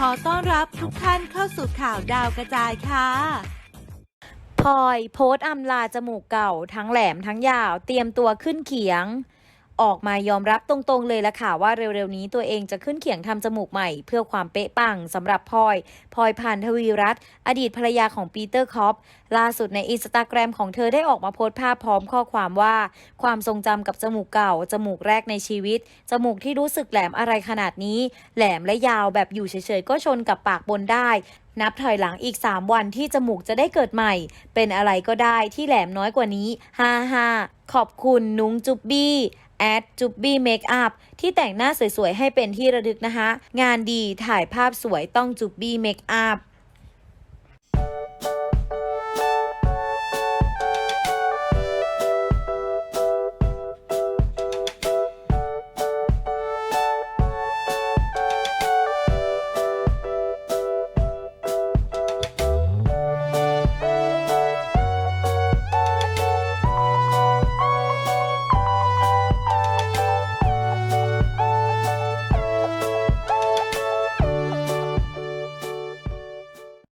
ขอต้อนรับทุกท่านเข้าสู่ข่าวดาวกระจายค่ะพลอยโพสต์อำลาจมูกเก่า ทั้งแหลมทั้งยาว เตรียมตัวขึ้นเขียง ออกมายอมรับตรงๆเลยละค่ะว่าเร็วๆนี้ตัวเองจะขึ้นเขียงทำจมูกใหม่ เพื่อความเป๊ะปังสำหรับพลอยพลอยพันธวีรัตน์อดีตภรรยาของปีเตอร์คอปล่าสุดในอินสตาแกรมของเธอได้ออกมาโพสต์ภาพพร้อมข้อความว่า ความทรงจำกับจมูกเก่า จมูกแรกในชีวิต จมูกที่รู้สึกแหลมอะไรขนาดนี้ แหลมและยาวแบบอยู่เฉยๆก็ชนกับปากบนได้นับถอยหลังอีก 3 วันที่จมูกจะได้เกิดใหม่ เป็นอะไรก็ได้ที่แหลมน้อยกว่านี้ ฮ่าฮ่า ขอบคุณนุ้งจุบบี้แอดจุบบี้เมคอัพที่แต่งหน้าสวยๆ ให้เป็นที่ระลึกนะคะ งานดีถ่ายภาพสวยต้องจุบบี้เมคอัพ